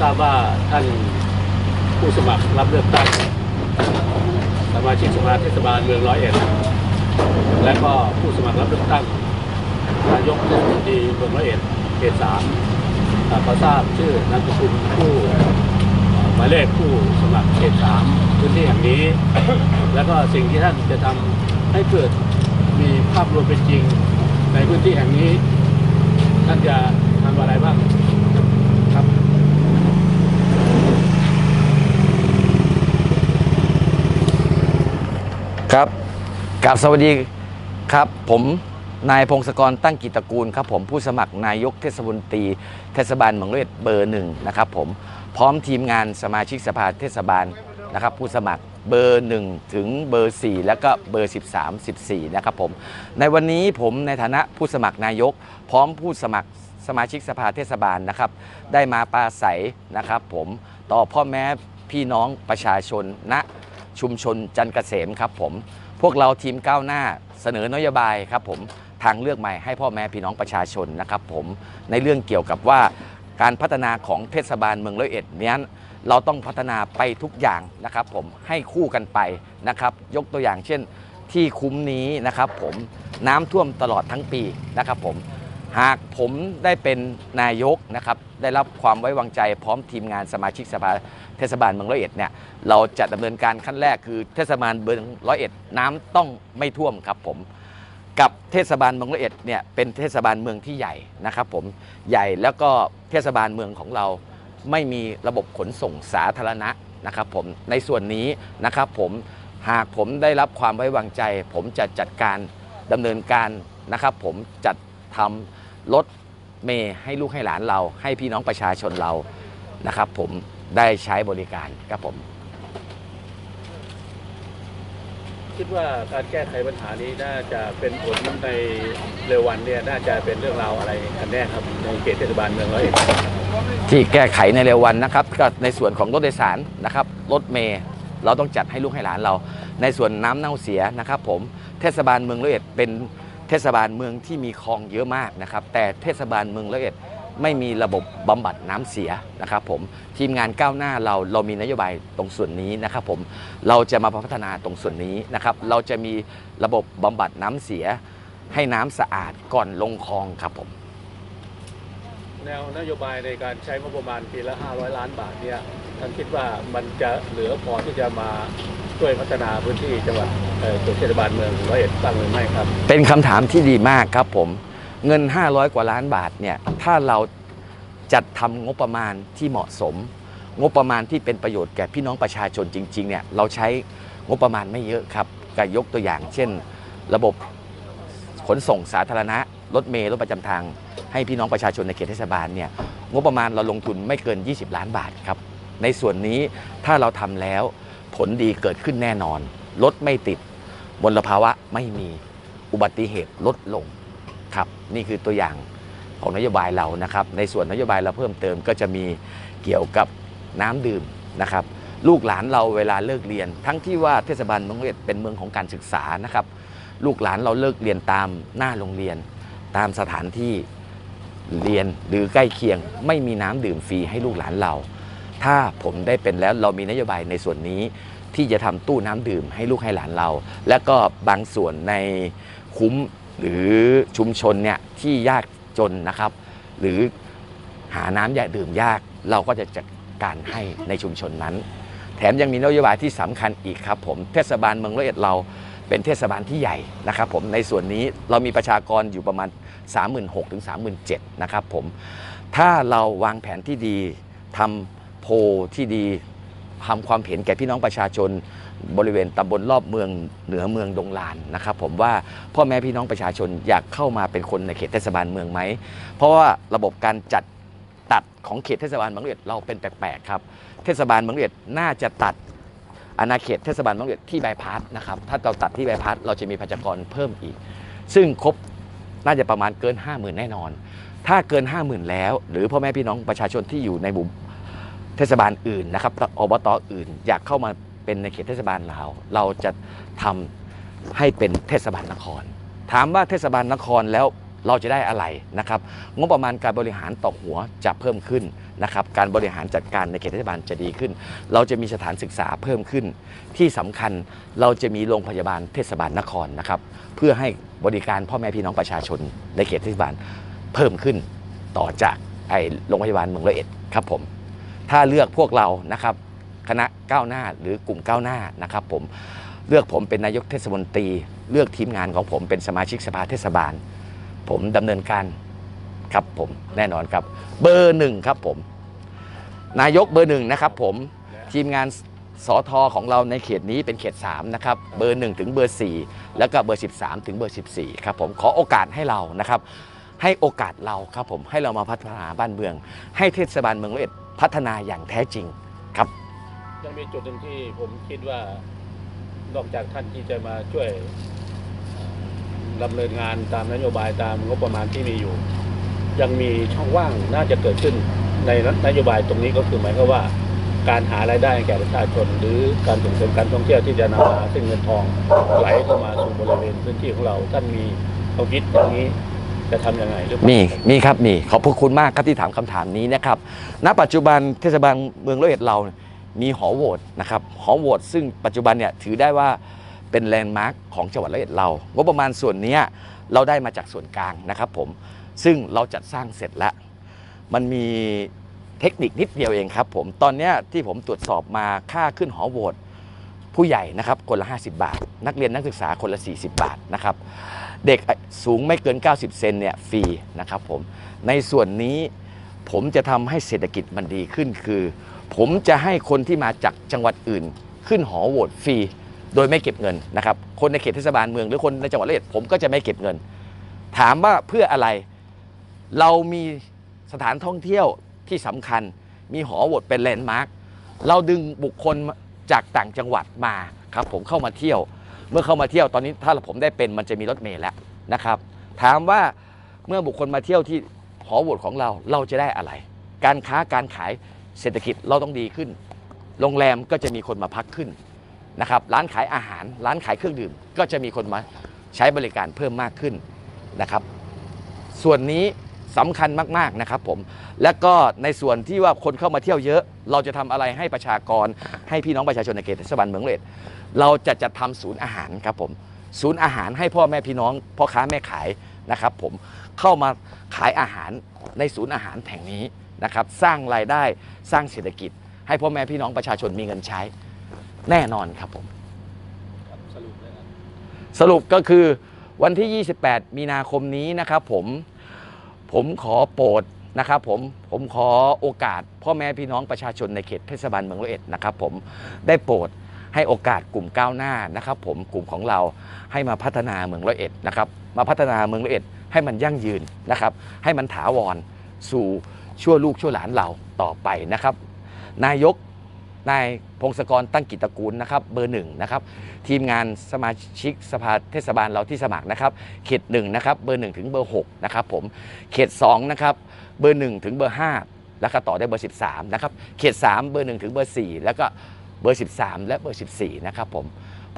ทราบว่าท่านผู้สมัครรับเลือกตั้งสมาชิกสภาเทศบาลเมืองร้อยเอ็ดและก็ผู้สมัครรับเลือกตั้งนายกเทศมนตรีเมืองร้อยเอ็ดเขตสามอ่าขอทราบชื่อนามสกุลผู้อ่าหมายเลขผู้สมัครเขตสามพื้นที่แห่งนี้ แล้วก็สิ่งที่ท่านจะทำให้เกิดมีภาพรวมเป็นจริงในพื้นที่แห่งนี้ ท่านจะ ทำอะไรบ้างครับครับกับสวัสดีครับ ผมนายพงศกรตั้งกิจตระกูลครับผมผู้สมัครนายกเทศมนตรีเทศบาลเมืองร้อยเอ็ดเบอร์หนึ่งนะครับผมพร้อมทีมงานสมาชิกสภาเทศบาลนะครับ ผู้สมัครเบอร์ 1 ถึงเบอร์ 4 แล้วก็เบอร์ 13 14 นะครับผม ในวันนี้ผมในฐานะผู้สมัครนายก พร้อมผู้สมัคร สมาชิกสภาเทศบาลนะครับ ได้มาปราศัยนะครับ ผมต่อพ่อแม่พี่น้องประชาชนณชุมชนจันทร์เกษมครับผมพวกเราทีมก้าวหน้าเสนอนโยบายครับผมทางเลือกใหม่ให้พ่อแม่พี่น้องประชาชนนะครับ ผมในเรื่องเกี่ยวกับว่าการพัฒนาของเทศบาลเมืองร้อยเอ็ดเนี้ยเราต้องพัฒนาไปทุกอย่างนะครับ ผมให้คู่กันไปนะครับ ยกตัวอย่างเช่นที่คุ้มนี้นะครับ ผมน้ำท่วมตลอดทั้งปีนะครับ ผม หากผมได้เป็นนายกนะครับได้รับความไว้วางใจพร้อมทีมงานสมาชิกสภาเทศบาลเมืองร้อยเอ็ดเนี่ยเราจะดำเนินการขั้นแรกคือเทศบาลเมืองร้อยเอ็ดน้ำต้องไม่ท่วมครับผมกับเทศบาลเมืองร้อยเอ็ดเนี่ยเป็นเทศบาลเมืองที่ใหญ่นะครับผมใหญ่แล้วก็เทศบาลเมืองของเราไม่มีระบบขนส่งสาธารณะนะครับผมในส่วนนี้นะครับผมหากผมได้รับความไว้วางใจ ผมจะจัดการดำเนินการนะครับผมจัดทำ รถเมย์ให้ลูกให้หลานเรา ให้พี่น้องประชาชนเรานะครับผมได้ใช้บริการครับผม คิดว่าการแก้ไขปัญหานี้น่าจะเป็นผลในเร็ววันเนี่ยน่าจะเป็นเรื่องราวอะไรกันแน่ครับในเขตเทศบาลเมืองร้อยเอ็ดที่แก้ไขในเร็ววันนะครับก็ในส่วนของรถโดยสารนะครับรถเมย์เราต้องจัดให้ลูกให้หลานเรา ในส่วนน้ำเน่าเสียนะครับ ผมเทศบาลเมืองร้อยเอ็ดเป็น เทศบาลเมืองที่มีคลองเยอะมากนะครับ แต่เทศบาลเมืองร้อยเอ็ดไม่มีระบบบำบัดน้ำเสียนะครับผมทีมงานก้าวหน้าเราเรามีนโยบายตรงส่วนนี้นะครับผมเราจะมาพัฒนาตรงส่วนนี้นะครับ เราจะมีระบบบำบัดน้ำเสีย ให้น้ำสะอาดก่อนลงคลองครับผมแนวนโยบายในการใช้งบประมาณปีละ 500 ล้านบาทเนี่ยท่านคิดว่ามันจะเหลือพอที่จะมา ช่วยพัฒนาพื้นที่จังหวัดเขตเทศบาลเมืองร้อยเอ็ดบ้างหรือไม่ครับ เป็นคำถามที่ดีมากครับผม เงิน 500 กว่าล้านบาทเนี่ยถ้าเราจัดทำงบประมาณที่เหมาะสม งบประมาณที่เป็นประโยชน์แก่พี่น้องประชาชนจริงๆเนี่ยเราใช้งบประมาณไม่เยอะครับก็ยกตัวอย่าง เช่น ระบบขนส่งสาธารณะรถเมล์รถประจำทาง ให้พี่น้องประชาชนในเขตเทศบาลเนี่ยงบประมาณเราลงทุนไม่เกิน 20 ล้านบาทครับในส่วนนี้ถ้าเราทำแล้ว ผลดีเกิดขึ้นแน่นอน รถไม่ติดมลภาวะไม่มีอุบัติเหตุลดลงครับนี่คือตัวอย่างของนโยบายเรานะครับ ในส่วนนโยบายเราเพิ่มเติมก็จะมีเกี่ยวกับน้ำดื่มนะครับ ลูกหลานเราเวลาเลิกเรียน ทั้งที่ว่าเทศบาลเมืองร้อยเอ็ดเป็นเมืองของการศึกษานะครับ ลูกหลานเราเลิกเรียนตามหน้าโรงเรียน ตามสถานที่เรียนหรือใกล้เคียง ไม่มีน้ำดื่มฟรีให้ลูกหลานเรา ถ้าผมได้เป็นแล้วเรามีนโยบายในส่วนนี้ ที่จะทำตู้น้ำดื่มให้ลูกให้หลานเรา และก็บางส่วนในคุ้มหรือชุมชนเนี่ยที่ยากจนนะครับ หรือหาน้ำยาดื่มยาก เราก็จะจัดการให้ในชุมชนนั้น แถมยังมีนโยบายที่สำคัญอีกครับผมเทศบาลเมืองร้อยเอ็ดเราเป็นเทศบาลที่ใหญ่นะครับผมในส่วนนี้เรามีประชากรอยู่ประมาณ 36,000ถึง37,000นะครับผมถ้าเราวางแผนที่ดีทำ โพที่ดีทำความเห็นแก่พี่น้องประชาชนบริเวณตำบลรอบเมืองเหนือเมืองดงลานนะครับผมว่าพ่อแม่พี่น้องประชาชนอยากเข้ามาเป็นคนในเขตเทศบาลเมืองไหม เพราะว่าระบบการจัดตัดของเขตเทศบาลบางเอียดเราเป็นแปลกๆครับ เทศบาลบางเอียดน่าจะตัดอาณาเขตเทศบาลบางเอียดที่บายพาสนะครับถ้าเราตัดที่บายพาสเราจะมีประชากรเพิ่มอีก ซึ่งครบน่าจะประมาณเกิน 5 0,000 แน่นอน ถ้าเกิน 50,000 แล้ว หรือพ่อแม่พี่น้องประชาชนที่อยู่ใน เทศบาลอื่นนะครับอบตอื่น อยากเข้ามาเป็นในเขตเทศบาลเราเราจะทำให้เป็นเทศบาลนคร ถามว่าเทศบาลนครแล้วเราจะได้อะไรนะครับงบประมาณการบริหารต่อหัวจะเพิ่มขึ้นนะครับการบริหารจัดการในเขตเทศบาลจะดีขึ้น เราจะมีสถานศึกษาเพิ่มขึ้น ที่สำคัญเราจะมีโรงพยาบาลเทศบาลนครนะครับเพื่อให้บริการพ่อแม่พี่น้องประชาชนในเขตเทศบาลเพิ่มขึ้นต่อจากไอโรงพยาบาลเมืองร้อยเอ็ดครับผม ถ้าเลือกพวกเรานะครับคณะก้าวหน้าหรือกลุ่มก้าวหน้านะครับผมเลือกผมเป็นนายกเทศมนตรี เลือกทีมงานของผมเป็นสมาชิกสภาเทศบาล ผมดำเนินการครับผมแน่นอนครับ เบอร์หนึ่งครับผม นายกเบอร์หนึ่งนะครับผมทีมงานสอทอของเราในเขตนี้เป็นเขต 3 นะครับ เบอร์ 1 ถึงเบอร์ 4 แล้วก็เบอร์ 13 ถึงเบอร์ 14 ครับผมขอโอกาสให้เรานะครับ ให้โอกาสเราครับผมให้เรามาพัฒนาบ้านเมือง ให้เทศบาลเมืองร้อยเอ็ด พัฒนาอย่างแท้จริงครับ ยังมีจุดหนึ่งที่ผมคิดว่านอกจากท่านที่จะมาช่วยดำเนินงานตามนโยบายตามงบประมาณที่มีอยู่ ยังมีช่องว่างน่าจะเกิดขึ้นในนโยบายตรงนี้ก็คือหมายความว่า การหารายได้แก่ประชาชน หรือการส่งเสริมการท่องเที่ยวที่จะนำมาซึ่งเงินทองไหลเข้ามาสู่บริเวณพื้นที่ของเราท่านมีความคิดอย่างนี้ จะทำยังไงหรือเปล่ามีมีครับมีขอบพระคุณมากครับที่ถามคำถามนี้นะครับ ณ ปัจจุบันเทศบาลเมืองร้อยเอ็ดเรามีหอโหวตนะครับหอโหวตซึ่งปัจจุบันเนี่ยถือได้ว่าเป็นแลนด์มาร์คของจังหวัดร้อยเอ็ดเรางบประมาณส่วนเนี้ยเราได้มาจากส่วนกลางนะครับผมซึ่งเราจัดสร้างเสร็จแล้ว มันมีเทคนิคนิดเดียวเองครับผมตอนเนี้ยที่ผมตรวจสอบมาค่าขึ้นหอโหวตผู้ใหญ่นะครับคนละ 50 บาท นักเรียนนักศึกษาคนละ 40 บาทนะครับ เด็กสูงไม่เกิน 90 เซนเนี่ยฟรีนะครับผมในส่วนนี้ผมจะทำให้เศรษฐกิจมันดีขึ้นคือ ผมจะให้คนที่มาจากจังหวัดอื่น ขึ้นหอโหวตฟรี โดยไม่เก็บเงินนะครับคนในเขตเทศบาลเมืองหรือคนในจังหวัดร้อยเอ็ดผมก็จะไม่เก็บเงิน ถามว่าเพื่ออะไรเรามีสถานท่องเที่ยวที่สำคัญ มีหอโหวตเป็นแลนด์มาร์คเราดึงบุคคลจากต่างจังหวัดมาครับผมเข้ามาเที่ยว เมื่อเข้ามาเที่ยวตอนนี้ถ้าผมได้เป็นมันจะมีรถเมล์แล้วนะครับ ถามว่าเมื่อบุคคลมาเที่ยวที่หอโหวตของเราเราจะได้อะไร การค้าการขายเศรษฐกิจเราต้องดีขึ้น โรงแรมก็จะมีคนมาพักขึ้นนะครับร้านขายอาหาร ร้านขายเครื่องดื่ม ก็จะมีคนมาใช้บริการเพิ่มมากขึ้นนะครับ ส่วนนี้ สำคัญมากๆนะครับผมและก็ในส่วนที่ว่าคนเข้ามาเที่ยวเยอะ เราจะทำอะไรให้ประชากรให้พี่น้องประชาชนในเขตเทศบาลเมืองเลดเราจะจัดทำศูนย์อาหารครับผมศูนย์อาหารให้พ่อแม่พี่น้องพ่อค้าแม่ขายนะครับผมเข้ามาขายอาหารในศูนย์อาหารแห่งนี้นะครับสร้างรายได้สร้างเศรษฐกิจ ให้พ่อแม่พี่น้องประชาชนมีเงินใช้แน่นอนครับผมครับสรุปนะครับสรุปก็คือวันที่ 28 มีนาคมนี้นะครับผม ผมขอโปรดนะครับผมผมขอโอกาส พ่อแม่พี่น้องประชาชนในเขตเทศบาลเมืองร้อยเอ็ดนะครับผมได้โปรดให้โอกาสกลุ่มก้าวหน้านะครับผมกลุ่มของเราให้มาพัฒนาเมืองร้อยเอ็ดนะครับมาพัฒนาเมืองร้อยเอ็ดให้มันยั่งยืนนะครับ ให้มันถาวรสู่ชั่วลูกชั่วหลานเราต่อไปนะครับ นายก นายพงศกรตั้งกิจตกูลนะครับเบอร์หนึ่งนะครับทีมงานสมาชิกสภาเทศบาลเราที่สมัครนะครับเขตหนึ่งนะครับเบอร์หนึ่งถึงเบอร์หกนะครับผมเขตสองนะครับเบอร์หนึ่งถึงเบอร์ห้าแล้วก็ต่อได้เบอร์สิบสามนะครับเขตสามเบอร์หนึ่งถึงเบอร์สี่แล้วก็เบอร์สิบสามและเบอร์สิบสี่นะครับผม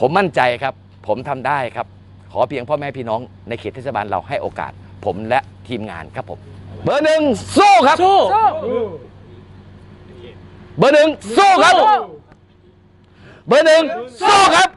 ผมมั่นใจครับ ผมทำได้ครับ ขอเพียงพ่อแม่พี่น้องในเขตเทศบาลเราให้โอกาส ผมและทีมงานครับผม เบอร์หนึ่งสู้ครับ เบอร์หนึ่งสู้ครับ เบอร์หนึ่งสู้ครับ